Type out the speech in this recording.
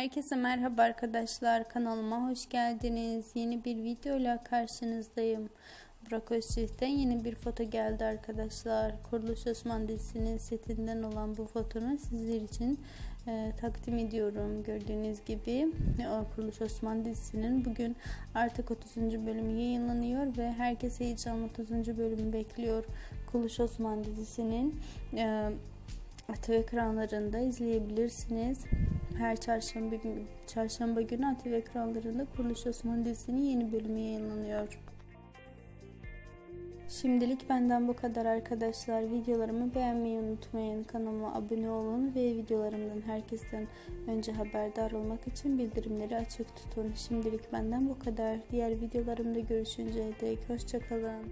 Herkese merhaba arkadaşlar kanalıma hoş geldiniz. Yeni bir videoyla karşınızdayım. Burak Özçivit'ten yeni bir foto geldi arkadaşlar. Kuruluş Osman dizisinin setinden olan bu fotonu sizler için e, takdim ediyorum. Gördüğünüz gibi o Kuruluş Osman dizisinin bugün artık 30. bölümü yayınlanıyor ve herkes heyecanla 30. bölümü bekliyor. Kuruluş Osman dizisinin e, ATV ekranlarında izleyebilirsiniz. Her çarşamba günü, çarşamba günü ATV ekranlarında Kuruluş Osman dizisinin yeni bölümü yayınlanıyor. Şimdilik benden bu kadar arkadaşlar. Videolarımı beğenmeyi unutmayın. Kanalıma abone olun ve videolarımdan herkesten önce haberdar olmak için bildirimleri açık tutun. Şimdilik benden bu kadar. Diğer videolarımda görüşünceye dek hoşçakalın.